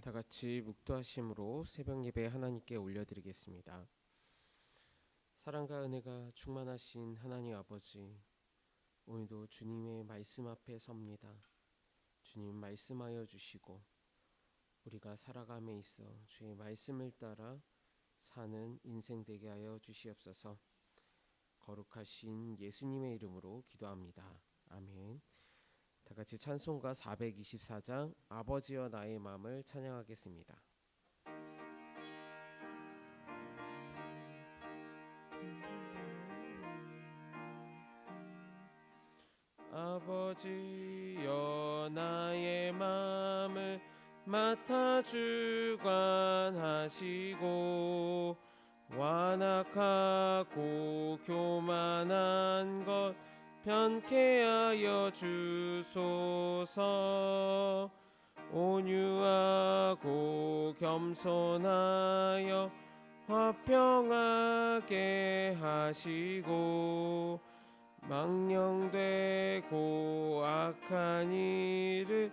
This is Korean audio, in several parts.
다 같이 묵도하심으로 새벽 예배 하나님께 올려드리겠습니다. 사랑과 은혜가 충만하신 하나님 아버지, 오늘도 주님의 말씀 앞에 섭니다. 주님 말씀하여 주시고 우리가 살아감에 있어 주의 말씀을 따라 사는 인생 되게 하여 주시옵소서. 거룩하신 예수님의 이름으로 기도합니다. 아멘. 다 같이 찬송가 424장 아버지여 나의 마음을 찬양하겠습니다. 아버지여 나의 마음을 맡아 주관하시고 완악하고 교만한 것 편케 하여 주소서. 온유하고 겸손하여 화평하게 하시고 망령되고 악한 일을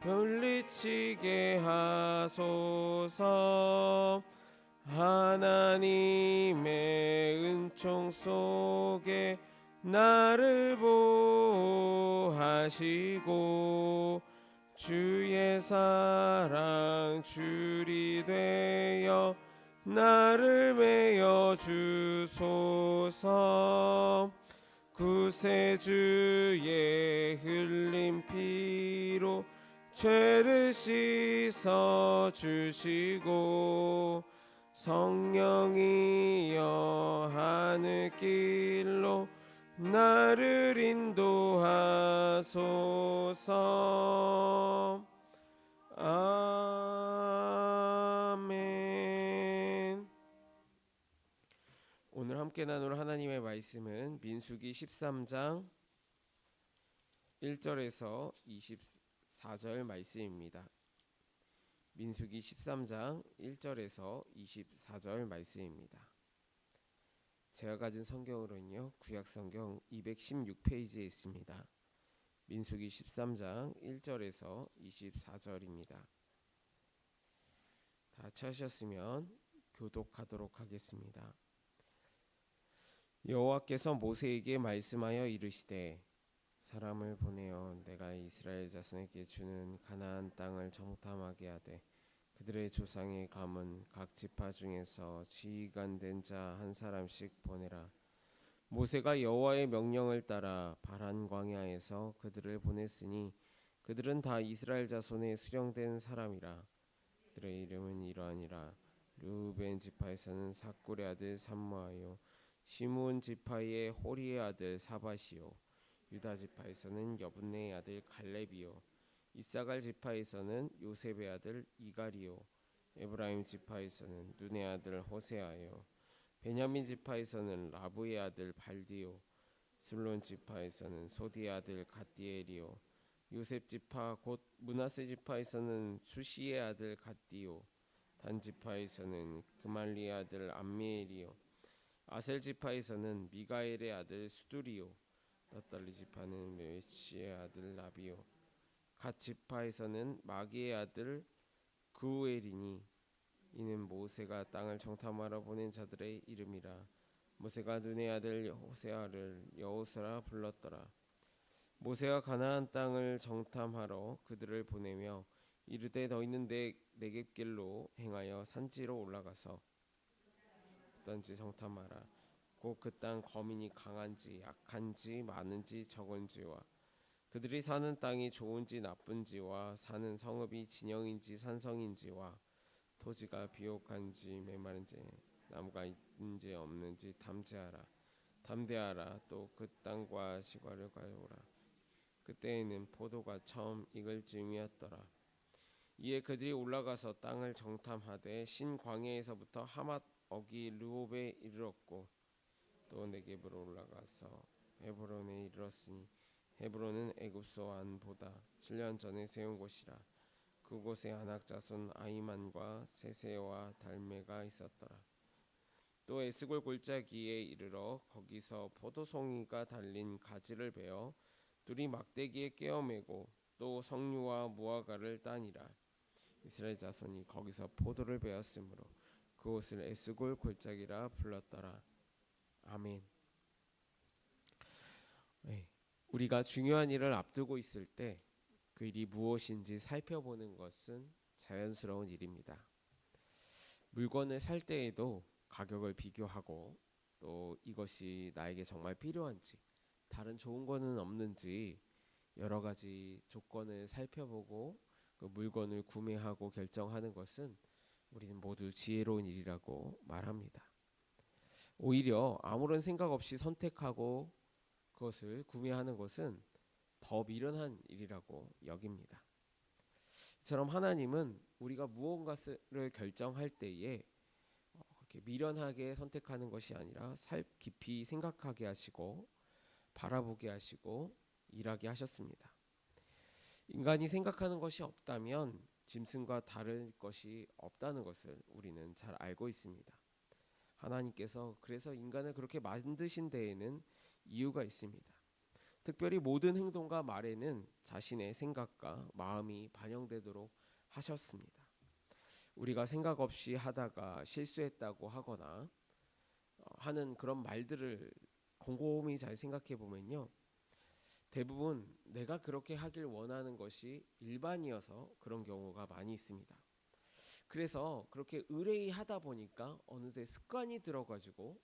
별리치게 하소서. 하나님의 은총 속에 나를 보호하시고 주의 사랑 줄이 되어 나를 메어 주소서. 구세주의 흘린 피로 죄를 씻어 주시고 성령이여 하늘길로 나를 인도하소서 아멘 오늘 함께 나눌 하나님의 말씀은 민수기 13장 1절에서 24절 말씀입니다. 민수기 13장 1절에서 24절 말씀입니다. 제가 가진 성경으로는요. 구약 성경 216페이지에 있습니다. 민수기 13장 1절에서 24절입니다. 다 찾으셨으면 교독하도록 하겠습니다. 여호와께서 모세에게 말씀하여 이르시되 사람을 보내어 내가 이스라엘 자손에게 주는 가나안 땅을 정탐하게 하되 그들의 조상의 감은 각 지파 중에서 지휘관된 자 한 사람씩 보내라. 모세가 여호와의 명령을 따라 바란 광야에서 그들을 보냈으니 그들은 다 이스라엘 자손의 수령된 사람이라. 그들의 이름은 이러하니라. 르우벤 지파에서는 사꿀의 아들 삼무하요 시므온 지파의 호리의 아들 사바시요 유다 지파에서는 여분네의 아들 갈렙이요 이사갈 지파에서는 요셉의 아들 이갈이요 에브라임 지파에서는 눈의 아들 호세아요 베냐민 지파에서는 라부의 아들 발디요 슬론 지파에서는 소디의 아들 갓디엘이요 요셉 지파 곧 문하세 지파에서는 수시의 아들 갓디요 단 지파에서는 그말리의 아들 암미엘이요 아셀 지파에서는 미가엘의 아들 수두리요 납달리 지파는 메시의 아들 나비요 갓 지파에서는 마기의 아들 그우엘이니 이는 모세가 땅을 정탐하러 보낸 자들의 이름이라. 모세가 눈의 아들 호세아를 여호수라 불렀더라. 모세가 가나안 땅을 정탐하러 그들을 보내며 이르되 너희는 내 내겝길로 행하여 산지로 올라가서 어떤지 정탐하라. 곧 그 땅 거민이 강한지 약한지 많은지 적은지와 그들이 사는 땅이 좋은지 나쁜지와 사는 성읍이 진영인지 산성인지와 토지가 비옥한지 메마른지 나무가 있는지 없는지 탐지하라. 탐대하라. 또 그 땅과 시과를 가져오라. 그때에는 포도가 처음 익을 즈음이었더라. 이에 그들이 올라가서 땅을 정탐하되 신 광야에서부터 하맛 어기 르홉에 이르렀고 또 네겝으로 올라가서 헤브론에 이르렀으니 헤브론은 애굽소 안보다 7년 전에 세운 곳이라 그곳에 아낙 자손 아이만과 세세와 달메가 있었더라 또 에스골 골짜기에 이르러 거기서 포도송이가 달린 가지를 베어 둘이 막대기에 꿰어매고 또 석류와 무화과를 따니라 이스라엘 자손이 거기서 포도를 베었으므로 그곳을 에스골 골짜기라 불렀더라. 아멘. 네, 우리가 중요한 일을 앞두고 있을 때 그 일이 무엇인지 살펴보는 것은 자연스러운 일입니다. 물건을 살 때에도 가격을 비교하고 또 이것이 나에게 정말 필요한지 다른 좋은 거는 없는지 여러 가지 조건을 살펴보고 그 물건을 구매하고 결정하는 것은 우리는 모두 지혜로운 일이라고 말합니다. 오히려 아무런 생각 없이 선택하고 그것을 구매하는 것은 더 미련한 일이라고 여깁니다. 이처럼 하나님은 우리가 무언가를 결정할 때에 미련하게 선택하는 것이 아니라 살 깊이 생각하게 하시고 바라보게 하시고 일하게 하셨습니다. 인간이 생각하는 것이 없다면 짐승과 다른 것이 없다는 것을 우리는 잘 알고 있습니다. 하나님께서 그래서 인간을 그렇게 만드신 데에는 이유가 있습니다. 특별히 모든 행동과 말에는 자신의 생각과 마음이 반영되도록 하셨습니다. 우리가 생각 없이 하다가 실수했다고 하거나 어, 하는 그런 말들을 곰곰이 잘 생각해 보면요. 대부분 내가 그렇게 하길 원하는 것이 일반이어서 그런 경우가 많이 있습니다. 그래서 그렇게 의뢰이 하다 보니까 어느새 습관이 들어가지고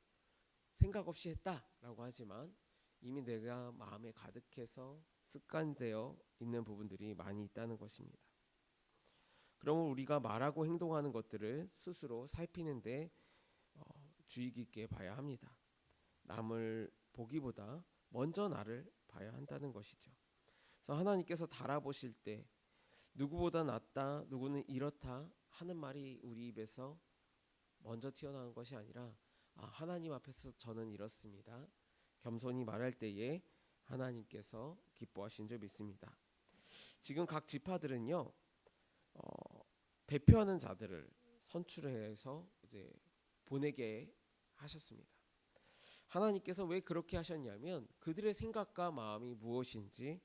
생각 없이 했다라고 하지만 이미 내가 마음에 가득해서 습관되어 있는 부분들이 많이 있다는 것입니다. 그러면 우리가 말하고 행동하는 것들을 스스로 살피는데 어, 주의 깊게 봐야 합니다. 남을 보기보다 먼저 나를 봐야 한다는 것이죠. 그래서 하나님께서 달아보실 때 누구보다 낫다, 누구는 이렇다 하는 말이 우리 입에서 먼저 튀어나온 것이 아니라 아, 하나님 앞에서 저는 이렇습니다. 겸손히 말할 때에 하나님께서 기뻐하신 줄 믿습니다. 지금 각 지파들은요 어, 대표하는 자들을 선출해서 이제 보내게 하셨습니다. 하나님께서 왜 그렇게 하셨냐면 그들의 생각과 마음이 무엇인지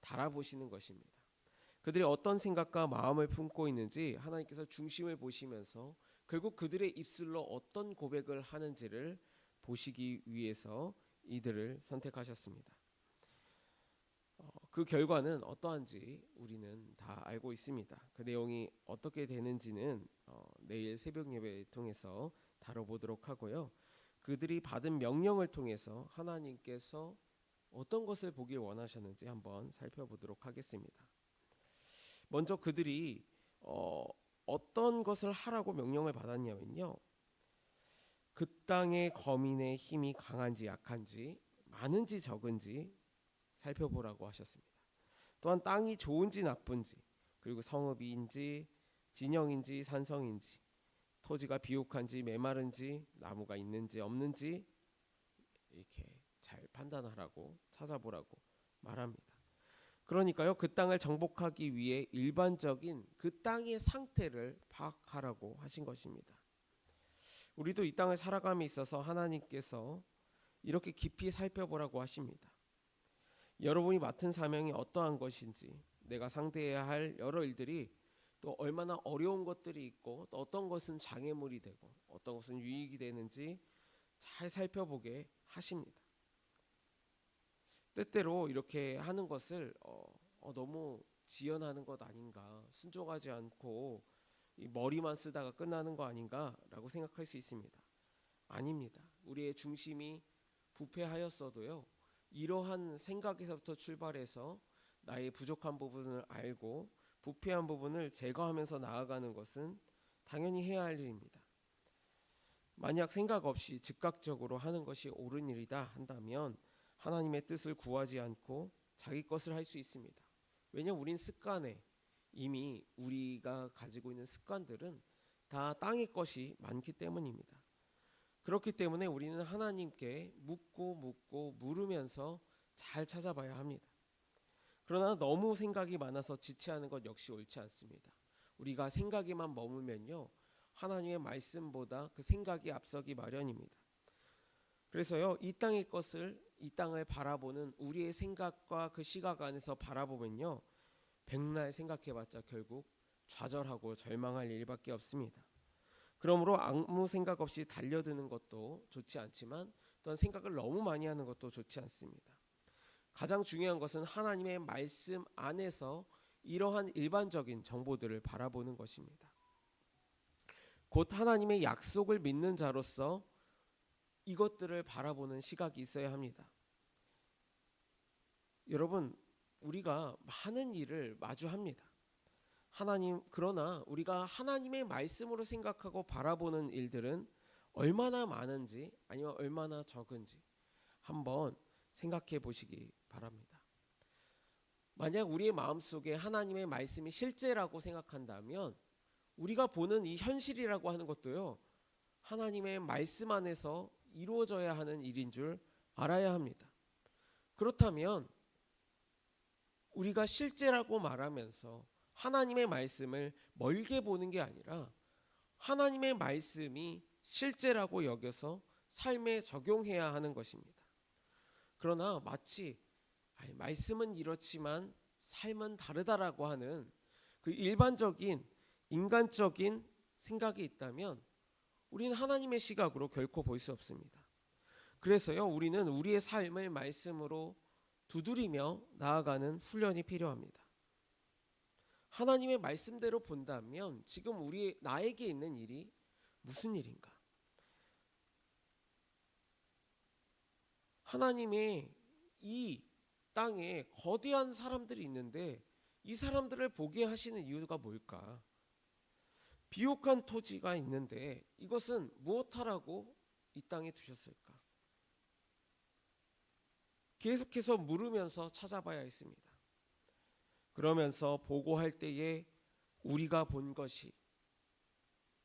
달아보시는 것입니다. 그들이 어떤 생각과 마음을 품고 있는지 하나님께서 중심을 보시면서 결국 그들의 입술로 어떤 고백을 하는지를 보시기 위해서 이들을 선택하셨습니다. 어, 그 결과는 어떠한지 우리는 다 알고 있습니다. 그 내용이 어떻게 되는지는 어, 내일 새벽 예배를 통해서 다뤄보도록 하고요. 그들이 받은 명령을 통해서 하나님께서 어떤 것을 보길 원하셨는지 한번 살펴보도록 하겠습니다. 먼저 그들이 어, 어떤 것을 하라고 명령을 받았냐면요. 그 땅의 거민의 힘이 강한지 약한지 많은지 적은지 살펴보라고 하셨습니다. 또한 땅이 좋은지 나쁜지 그리고 성읍인지 진영인지 산성인지 토지가 비옥한지 메마른지 나무가 있는지 없는지 이렇게 잘 판단하라고 찾아보라고 말합니다. 그러니까요, 그 땅을 정복하기 위해 일반적인 그 땅의 상태를 파악하라고 하신 것입니다. 우리도 이 땅을 살아감에 있어서 하나님께서 이렇게 깊이 살펴보라고 하십니다. 여러분이 맡은 사명이 어떠한 것인지, 내가 상대해야 할 여러 일들이 또 얼마나 어려운 것들이 있고 또 어떤 것은 장애물이 되고 어떤 것은 유익이 되는지 잘 살펴보게 하십니다. 때때로 이렇게 하는 것을 어, 어, 너무 지연하는 것 아닌가, 순종하지 않고 이 머리만 쓰다가 끝나는 거 아닌가라고 생각할 수 있습니다. 아닙니다. 우리의 중심이 부패하였어도요. 이러한 생각에서부터 출발해서 나의 부족한 부분을 알고 부패한 부분을 제거하면서 나아가는 것은 당연히 해야 할 일입니다. 만약 생각 없이 즉각적으로 하는 것이 옳은 일이다 한다면 하나님의 뜻을 구하지 않고 자기 것을 할 수 있습니다. 왜냐 우린 습관에 이미 우리가 가지고 있는 습관들은 다 땅의 것이 많기 때문입니다. 그렇기 때문에 우리는 하나님께 묻고 묻고 물으면서 잘 찾아봐야 합니다. 그러나 너무 생각이 많아서 지체하는 것 역시 옳지 않습니다. 우리가 생각에만 머물면요. 하나님의 말씀보다 그 생각이 앞서기 마련입니다. 그래서요. 이 땅의 것을 이 땅을 바라보는 우리의 생각과 그 시각 안에서 바라보면요. 백날 생각해봤자 결국 좌절하고 절망할 일밖에 없습니다. 그러므로 아무 생각 없이 달려드는 것도 좋지 않지만 또한 생각을 너무 많이 하는 것도 좋지 않습니다. 가장 중요한 것은 하나님의 말씀 안에서 이러한 일반적인 정보들을 바라보는 것입니다. 곧 하나님의 약속을 믿는 자로서 이것들을 바라보는 시각이 있어야 합니다. 여러분, 우리가 많은 일을 마주합니다. 하나님, 그러나 우리가 하나님의 말씀으로 생각하고 바라보는 일들은 얼마나 많은지 아니면 얼마나 적은지 한번 생각해 보시기 바랍니다. 만약 우리의 마음속에 하나님의 말씀이 실제라고 생각한다면 우리가 보는 이 현실이라고 하는 것도요. 하나님의 말씀 안에서 이루어져야 하는 일인 줄 알아야 합니다. 그렇다면 우리가 실제라고 말하면서 하나님의 말씀을 멀게 보는 게 아니라 하나님의 말씀이 실제라고 여겨서 삶에 적용해야 하는 것입니다. 그러나 마치 말씀은 이렇지만 삶은 다르다라고 하는 그 일반적인 인간적인 생각이 있다면 우리는 하나님의 시각으로 결코 볼 수 없습니다. 그래서요, 우리는 우리의 삶을 말씀으로 두드리며 나아가는 훈련이 필요합니다. 하나님의 말씀대로 본다면 지금 우리 나에게 있는 일이 무슨 일인가? 하나님의 이 땅에 거대한 사람들이 있는데 이 사람들을 보게 하시는 이유가 뭘까? 비옥한 토지가 있는데 이것은 무엇하라고 이 땅에 두셨을까? 계속해서 물으면서 찾아봐야 했습니다. 그러면서 보고할 때에 우리가 본 것이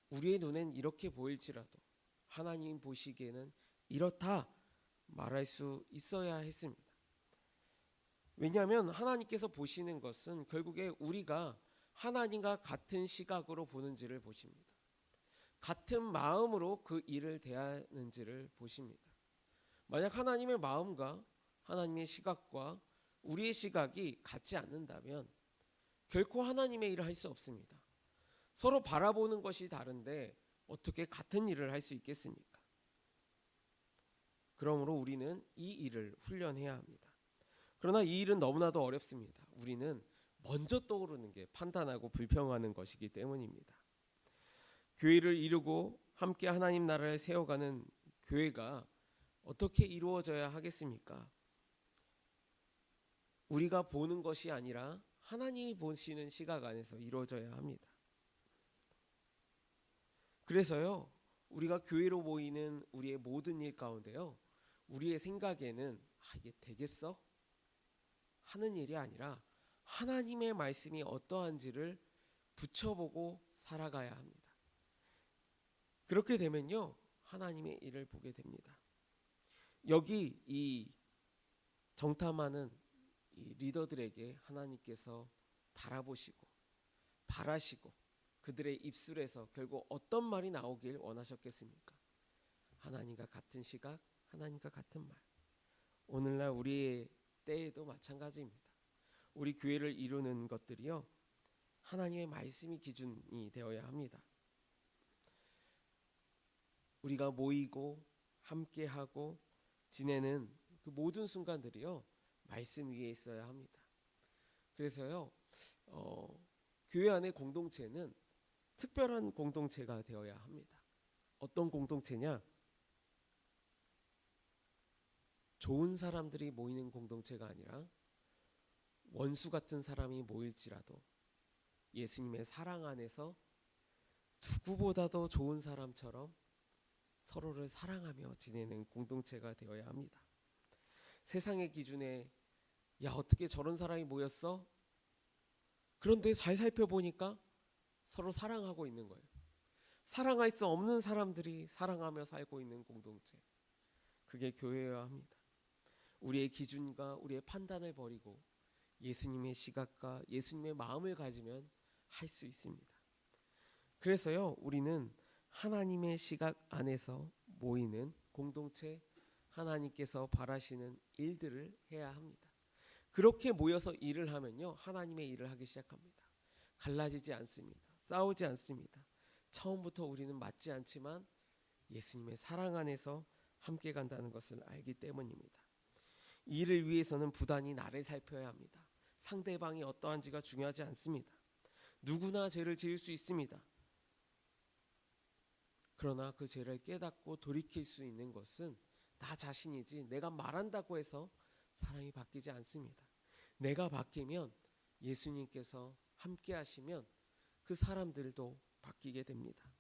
우리의 눈엔 이렇게 보일지라도 하나님 보시기에는 이렇다 말할 수 있어야 했습니다. 왜냐하면 하나님께서 보시는 것은 결국에 우리가 하나님과 같은 시각으로 보는지를 보십니다. 같은 마음으로 그 일을 대하는지를 보십니다. 만약 하나님의 마음과 하나님의 시각과 우리의 시각이 같지 않는다면 결코 하나님의 일을 할 수 없습니다. 서로 바라보는 것이 다른데 어떻게 같은 일을 할 수 있겠습니까? 그러므로 우리는 이 일을 훈련해야 합니다. 그러나 이 일은 너무나도 어렵습니다. 우리는 먼저 떠오르는 게 판단하고 불평하는 것이기 때문입니다. 교회를 이루고 함께 하나님 나라를 세워가는 교회가 어떻게 이루어져야 하겠습니까? 우리가 보는 것이 아니라 하나님이 보시는 시각 안에서 이루어져야 합니다. 그래서요, 우리가 교회로 모이는 우리의 모든 일 가운데요, 우리의 생각에는 아, 이게 되겠어? 하는 일이 아니라 하나님의 말씀이 어떠한지를 붙여보고 살아가야 합니다. 그렇게 되면요, 하나님의 일을 보게 됩니다. 여기 이 정탐하는 이 리더들에게 하나님께서 달아보시고 바라시고 그들의 입술에서 결국 어떤 말이 나오길 원하셨겠습니까? 하나님과 같은 시각, 하나님과 같은 말. 오늘날 우리의 때에도 마찬가지입니다. 우리 교회를 이루는 것들이요. 하나님의 말씀이 기준이 되어야 합니다. 우리가 모이고 함께하고 지내는 그 모든 순간들이요. 말씀 위에 있어야 합니다. 그래서요. 어, 교회 안의 공동체는 특별한 공동체가 되어야 합니다. 어떤 공동체냐? 좋은 사람들이 모이는 공동체가 아니라 원수 같은 사람이 모일지라도 예수님의 사랑 안에서 누구보다도 좋은 사람처럼 서로를 사랑하며 지내는 공동체가 되어야 합니다. 세상의 기준에 야 어떻게 저런 사람이 모였어? 그런데 잘 살펴보니까 서로 사랑하고 있는 거예요. 사랑할 수 없는 사람들이 사랑하며 살고 있는 공동체. 그게 교회여야 합니다. 우리의 기준과 우리의 판단을 버리고 예수님의 시각과 예수님의 마음을 가지면 할 수 있습니다. 그래서요, 우리는 하나님의 시각 안에서 모이는 공동체, 하나님께서 바라시는 일들을 해야 합니다. 그렇게 모여서 일을 하면요, 하나님의 일을 하기 시작합니다. 갈라지지 않습니다. 싸우지 않습니다. 처음부터 우리는 맞지 않지만 예수님의 사랑 안에서 함께 간다는 것을 알기 때문입니다. 이를 위해서는 부단히 나를 살펴야 합니다. 상대방이 어떠한지가 중요하지 않습니다. 누구나 죄를 지을 수 있습니다. 그러나 그 죄를 깨닫고 돌이킬 수 있는 것은 나 자신이지 내가 말한다고 해서 사람이 바뀌지 않습니다. 내가 바뀌면 예수님께서 함께 하시면 그 사람들도 바뀌게 됩니다.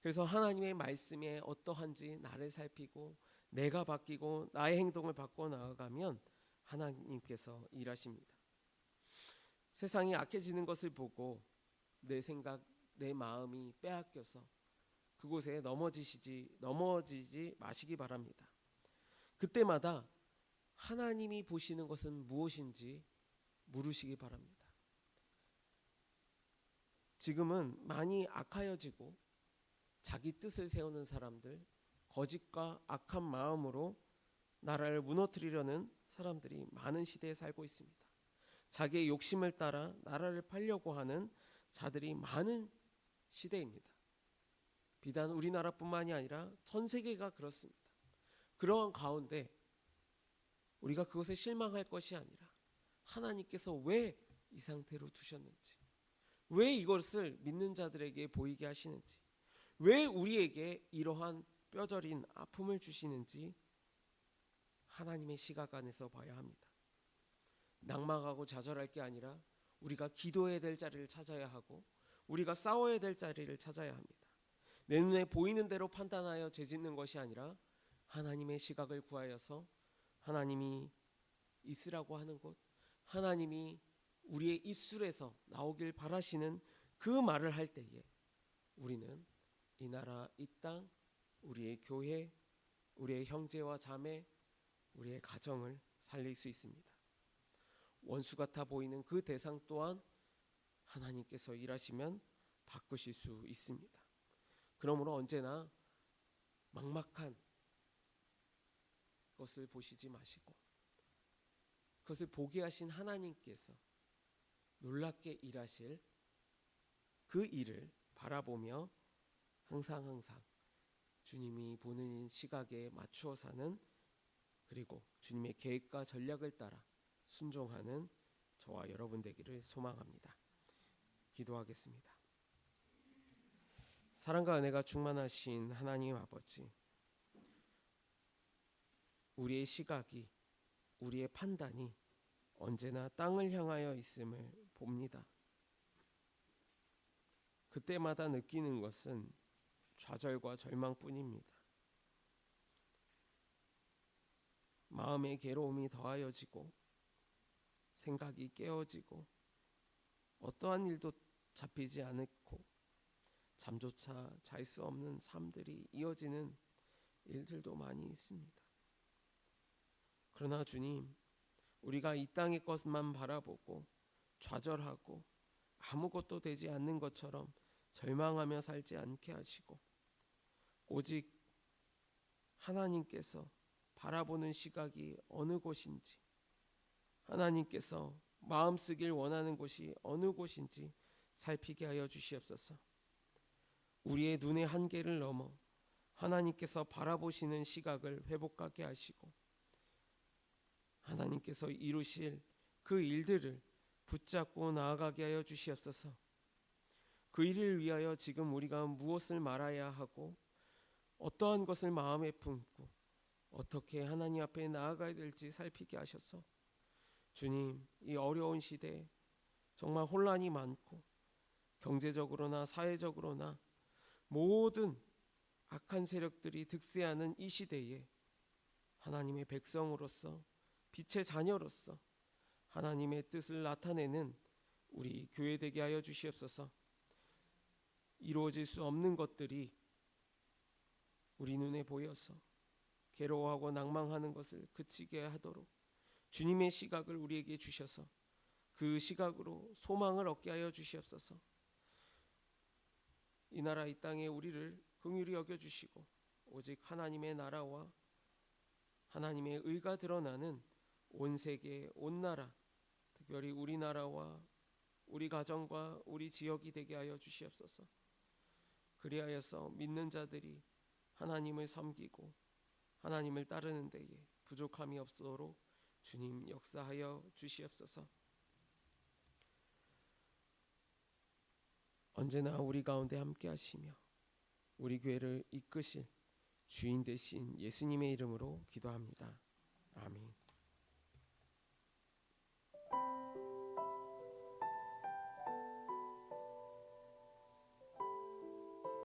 그래서 하나님의 말씀에 어떠한지 나를 살피고 내가 바뀌고 나의 행동을 바꿔 나아가면 하나님께서 일하십니다. 세상이 악해지는 것을 보고 내 생각, 내 마음이 빼앗겨서 그곳에 넘어지시지 넘어지지 마시기 바랍니다. 그때마다 하나님이 보시는 것은 무엇인지 물으시기 바랍니다. 지금은 많이 악하여지고 자기 뜻을 세우는 사람들, 거짓과 악한 마음으로 나라를 무너뜨리려는 사람들이 많은 시대에 살고 있습니다. 자기의 욕심을 따라 나라를 팔려고 하는 자들이 많은 시대입니다. 비단 우리나라뿐만이 아니라 전 세계가 그렇습니다. 그러한 가운데 우리가 그것에 실망할 것이 아니라 하나님께서 왜 이 상태로 두셨는지, 왜 이것을 믿는 자들에게 보이게 하시는지, 왜 우리에게 이러한 뼈저린 아픔을 주시는지 하나님의 시각 안에서 봐야 합니다. 낭망하고 좌절할 게 아니라 우리가 기도해야 될 자리를 찾아야 하고 우리가 싸워야 될 자리를 찾아야 합니다. 내 눈에 보이는 대로 판단하여 죄짓는 것이 아니라 하나님의 시각을 구하여서 하나님이 있으라고 하는 곳, 하나님이 우리의 입술에서 나오길 바라시는 그 말을 할 때에 우리는 이 나라, 이 땅, 우리의 교회, 우리의 형제와 자매, 우리의 가정을 살릴 수 있습니다. 원수 같아 보이는 그 대상 또한 하나님께서 일하시면 바꾸실 수 있습니다. 그러므로 언제나 막막한 것을 보시지 마시고 그것을 보게 하신 하나님께서 놀랍게 일하실 그 일을 바라보며 항상 항상 주님이 보는 시각에 맞추어 사는 그리고 주님의 계획과 전략을 따라 순종하는 저와 여러분 되기를 소망합니다. 기도하겠습니다. 사랑과 은혜가 충만하신 하나님 아버지, 우리의 시각이, 우리의 판단이 언제나 땅을 향하여 있음을 봅니다. 그때마다 느끼는 것은 좌절과 절망뿐입니다. 마음의 괴로움이 더하여지고 생각이 깨어지고 어떠한 일도 잡히지 않고 잠조차 잘 수 없는 삶들이 이어지는 일들도 많이 있습니다. 그러나 주님, 우리가 이 땅의 것만 바라보고 좌절하고 아무것도 되지 않는 것처럼 절망하며 살지 않게 하시고 오직 하나님께서 바라보는 시각이 어느 곳인지 하나님께서 마음 쓰길 원하는 곳이 어느 곳인지 살피게 하여 주시옵소서. 우리의 눈의 한계를 넘어 하나님께서 바라보시는 시각을 회복하게 하시고 하나님께서 이루실 그 일들을 붙잡고 나아가게 하여 주시옵소서. 그 일을 위하여 지금 우리가 무엇을 말아야 하고 어떠한 것을 마음에 품고 어떻게 하나님 앞에 나아가야 될지 살피게 하셔서 주님 이 어려운 시대에 정말 혼란이 많고 경제적으로나 사회적으로나 모든 악한 세력들이 득세하는 이 시대에 하나님의 백성으로서 빛의 자녀로서 하나님의 뜻을 나타내는 우리 교회 되게 하여 주시옵소서. 이루어질 수 없는 것들이 우리 눈에 보여서 괴로워하고 낭망하는 것을 그치게 하도록 주님의 시각을 우리에게 주셔서 그 시각으로 소망을 얻게 하여 주시옵소서. 이 나라 이 땅에 우리를 긍휼히 여겨 주시고 오직 하나님의 나라와 하나님의 의가 드러나는 온 세계 온 나라 특별히 우리나라와 우리 가정과 우리 지역이 되게 하여 주시옵소서. 그리하여서 믿는 자들이 하나님을 섬기고 하나님을 따르는 데에 부족함이 없도록 주님 역사하여 주시옵소서. 언제나 우리 가운데 함께 하시며 우리 교회를 이끄실 주인 되신 예수님의 이름으로 기도합니다.